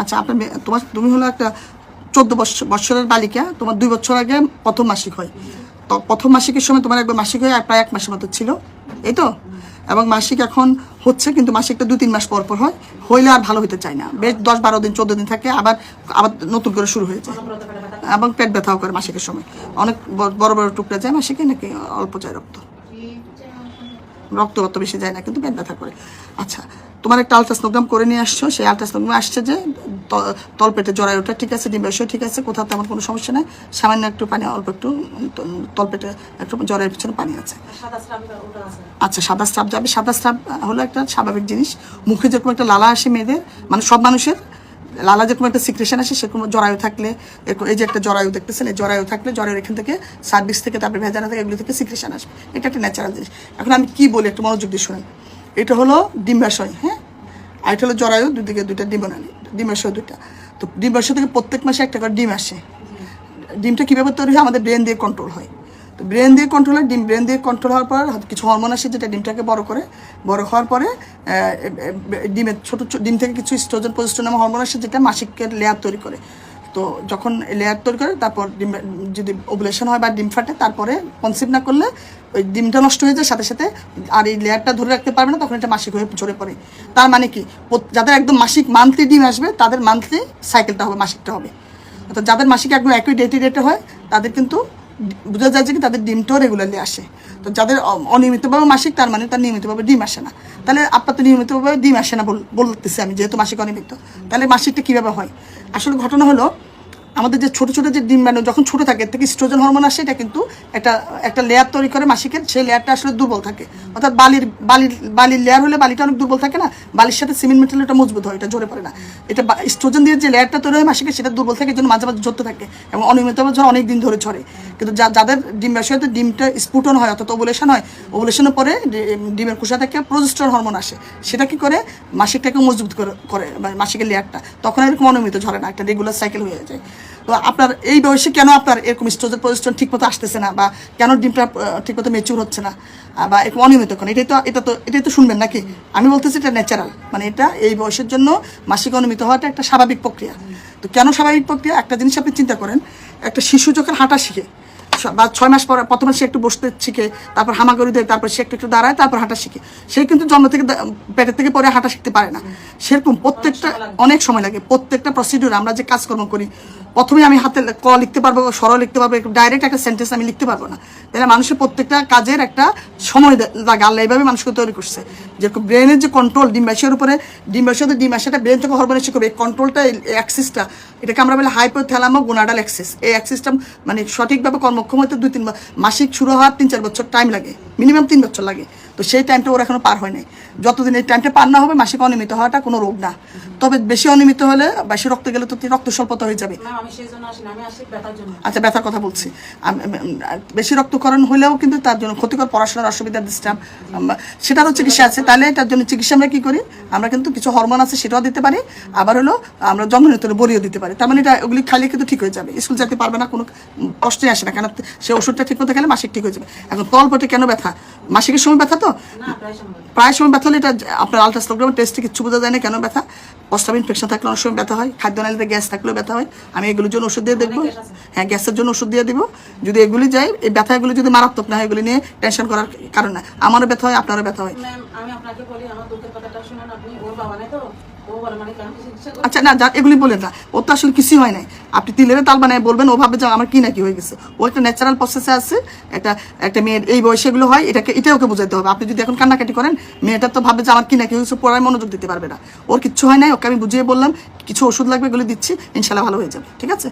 আচ্ছা আপনার তোমার তুমি হলো একটা চোদ্দ বছর বছরের বালিকা, তোমার দুই বছর আগে প্রথম মাসিক হয়। তো প্রথম মাসিকের সময় তোমার একবার মাসিক হয় প্রায় এক মাসের মতো ছিল। এই তো? এবং মাসিক এখন হচ্ছে, কিন্তু মাসিকটা দু তিন মাস পর পর হয়। হইলে আর ভালো হতে চায় না। বেশ দশ বারো দিন, চোদ্দ দিন থাকে, আবার আবার নতুন করে শুরু হয়ে যায়। এবং পেট ব্যথাও করে মাসিকের সময়। অনেক বড় বড় টুকরা যায় মাসিকে, নাকি অল্প যায় রক্ত? রক্ত রক্ত বেশি যায় না, কিন্তু পেট ব্যথা করে। আচ্ছা তোমার একটা আলট্রাসনোগ্রাম করে নিয়ে আসছো সেই আলট্রাসনোগ্রামে আসছে যে তলপেটে ওঠা ঠিক আছে ডিম্বাশয় ঠিক আছে কোথাও তেমন কোনো সমস্যা নেই সামান্য একটু পানি অল্প একটু তলপেটে একটু জ্বরের পিছনে পানি আছে। আচ্ছা সাদা স্রাব যাবে সাদা স্রাব হলো একটা স্বাভাবিক জিনিস মুখে যেরকম একটা লালা আসে মেয়েদের মানে সব মানুষের লালা যেরকম একটা সিক্রেশন আসে সেরকম জরায়ু থাকলে এরকম- এই যে একটা জরায়ু দেখতেছেন এই জরায়ু থাকলে জরায়ুর এখান থেকে সার্ভিস থেকে তারপরে ভেজানা থেকে এগুলো থেকে সিক্রেশন আসবে। এটা একটা ন্যাচারাল জিনিস। এখন আমি কি বলি একটু মনোযোগ দিয়ে শুনেন। এটা হলো ডিম্বাশয় হ্যাঁ? আর এটা হলো জরায়ু দুদিকে দুইটা ডিম্বনালী ডিম্বাশয় দুইটা। তো ডিম্বাশয় থেকে প্রত্যেক মাসে একটা করে ডিম আসে। ডিমটা কীভাবে তৈরি হয়? আমাদের ব্রেন দিয়ে কন্ট্রোল হয়। তো ব্রেন দিয়ে কন্ট্রোল হয়, ডিম ব্রেন দিয়ে কন্ট্রোল হওয়ার পর কিছু হরমোন আসে যেটা ডিমটাকে বড় করে। বড় হওয়ার পরে ডিমের ছোটো ডিম থেকে কিছু স্ট্রোজেন প্রজেস্ট্রন নামে হরমোন আসে যেটা মাসিকের লেয়ার তৈরি করে। তো যখন লেয়ার তৈরি করে, তারপর ডিম, যদি ওভুলেশন হয় বা ডিম ফাটে, তারপরে কনসিভ না করলে ওই ডিমটা নষ্ট হয়ে যায়, সাথে সাথে আর এই লেয়ারটা ধরে রাখতে পারবে না, তখন এটা মাসিক হয়ে ঝরে পড়ে। তার মানে কি? যাদের একদম মাসিক মান্থলি ডিম আসবে, তাদের মান্থলি সাইকেলটা হবে, মাসিকটা হবে। অর্থাৎ যাদের মাসিক একদম একই ডেটে ডেটে হয়, তাদের কিন্তু বোঝা যায় যে কি তাদের ডিমটাও রেগুলারলি আসে। তো যাদের অনিয়মিতভাবে মাসিক, তার মানে তার নিয়মিতভাবে ডিম আসে না। তাহলে আপনার তো নিয়মিতভাবে ডিম আসে না বল- বলতেছি আমি, যেহেতু মাসিক অনিয়মিত। তাহলে মাসিকটা কীভাবে হয়? আসলে ঘটনা হলো আমাদের যে ছোট ছোট যে ডিম বানানো, যখন ছোট থাকে থেকে স্ট্রোজেন হরমোন আসে, এটা কিন্তু একটা একটা লেয়ার তৈরি করে মাসিকের। সেই লেয়ারটা আসলে দুর্বল থাকে। অর্থাৎ বালির বালির বালির লেয়ার হলে বালিটা অনেক দুর্বল থাকে না? বালির সাথে সিমেন্ট মেটেরিয়াল এটা মজবুত হয়, এটা ঝরে পড়ে না। এটা স্ট্রোজেন দিয়ে যে লেয়ারটা তৈরি হয় মাসিকের, সেটা দুর্বল থাকে জন্য মাঝে মাঝে ঝরতে থাকে এবং অনিয়মিতভাবে ঝড় অনেক দিন ধরে ঝরে। কিন্তু যা- যাদের ডিম ব্যবসায়ীতে ডিমটা স্ফুটন হয়, অর্থাৎ ওভুলেশন হয় ওভুলেশনের পরে ডিমের কুসা থেকে প্রজেস্ট্রন হরমোন আসে। সেটা কি করে? মাসিকটাকে মজবুত করে করে মানে মাসিকের লেয়ারটা তখন এরকম অনিয়মিত ঝরে না, একটা রেগুলার সাইকেল হয়ে যায়। তো আপনার এই বয়সে কেন আপনার এরকম স্টোজের ঠিক ঠিকমতো আসতেছে না? বা কেন ডিমটা ঠিক ঠিকমতো মেচুর হচ্ছে না? বা এরকম অনিয়মিত কোন? এটাই তো, এটা তো, এটাই তো শুনবেন নাকি? আমি বলতেছি এটা ন্যাচারাল মানে এটা এই বয়সের জন্য মাসিক অনিয়মিত হওয়াটা একটা স্বাভাবিক প্রক্রিয়া। তো কেন স্বাভাবিক প্রক্রিয়া? একটা জিনিস আপনি চিন্তা করেন, একটা শিশু যখন হাঁটা শিখে বা ছয় মাস পর প্রথমে সে একটু বসতে শিখে, তারপর হামাগুড়ি দেয়, তারপর সে একটু একটু দাঁড়ায়, তারপর হাঁটা শিখে। সে কিন্তু জন্ম থেকে পেটের থেকে পরে হাঁটা শিখতে পারে না। সেরকম প্রত্যেকটা অনেক সময় লাগে। প্রত্যেকটা প্রসিডিউর আমরা যে কাজকর্ম করি, প্রথমে আমি হাতে ক লিখতে পারব সর লিখতে পারব ডাইরেক্ট একটা সেন্টেন্স আমি লিখতে পারব না। তাহলে মানুষের প্রত্যেকটা কাজের একটা সময় লাগে। আল্লাহ এইভাবে মানুষকে তৈরি করছে। যেরকম ব্রেনের যে কন্ট্রোল ডিম্বাশয়ের উপরে ডিম্বাশয় ডিম্বাশয়টা ব্রেন থেকে হরমোনের শিখবে এই কন্ট্রোলটা অ্যাক্সিসটা এটাকে আমরা বলি হাইপোথ্যালামো গোনাডাল অ্যাক্সিস এই অ্যাক্সিসটা মানে সঠিকভাবে কর্মক্ষম হতে দুই তিন মাসিক শুরু হওয়ার তিন চার বছর টাইম লাগে। মিনিমাম তিন বছর লাগে। তো সেই টাইমটা ওর এখনও পার হয় নাই যতদিন এই টাইমটা পার না হবে মাসিক অনিয়মিত হওয়াটা কোনো রোগ না। তবে বেশি অনিয়মিত হলে বেশি রক্ত গেলে তো রক্ত স্বল্পতা হয়ে যাবে। আচ্ছা ব্যথার কথা বলছি। বেশি রক্তকরণ হলেও কিন্তু তার জন্য ক্ষতিকর পড়াশোনার অসুবিধা ডিস্টার্ব সেটারও চিকিৎসা আছে। তাহলে তার জন্য চিকিৎসা আমরা কি করি? আমরা কিন্তু কিছু হরমোন আছে সেটাও দিতে পারি। আবার হলো আমরা জন্মনিত বড়িও দিতে পারি। তার মানে এটা ওগুলি খাইলে কিন্তু ঠিক হয়ে যাবে। স্কুল যেতে পারবে না কোনো কষ্টই আসে না। কেন? সে ওষুধটা ঠিক মতো খেলে মাসিক ঠিক হয়ে যাবে। এখন তলপটে কেন ব্যথা? মাসিকের সময় ব্যথা তো? প্রায় সময় ব্যথা। হলে এটা আপনার আলট্রাসোনোগ্রামের টেস্টে কিছু বোঝা যায় না কেন ব্যথা? প্রস্তাব ইনফেকশন থাকলে অনেক সময় ব্যথা হয় খাদ্য নালীতে গ্যাস থাকলেও ব্যথা হয়। আমি এগুলোর জন্য ওষুধ দিয়ে দেখব। হ্যাঁ গ্যাসের জন্য ওষুধ দিয়ে দেবো। যদি এগুলি যায় এই ব্যথা এগুলো যদি মারাত্মক না হয় এগুলি নিয়ে টেনশন করার কারণ না আমারও ব্যথা হয় আপনারও ব্যথা হয়। আমি আপনাকে বলি আমার দুঃখের কথাটা শুনুন। আপনি ওর বাবা তো? মানে আচ্ছা না যা এগুলি বলেন না ও তো আসলে কিছুই হয় নাই। আপনি তিলের তাল বানায় বলবেন ও ভাবে যে আমার কি নাকি হয়ে গেছে। ও একটা ন্যাচারাল প্রসেসে আছে একটা একটা মেয়ের এই বয়সে এগুলো হয় এটাকে এটা ওকে বোঝাতে হবে। আপনি যদি এখন কান্নাকাটি করেন মেয়েটা তো ভাবে যে আমার কি নাকি হয়েছে পড়ায় মনোযোগ দিতে পারবে না। ওর কিচ্ছু হয় নাই ওকে আমি বুঝিয়ে বললাম কিছু ওষুধ লাগবে এগুলো দিচ্ছি ইনশাল্লাহ ভালো হয়ে যাবে। ঠিক আছে?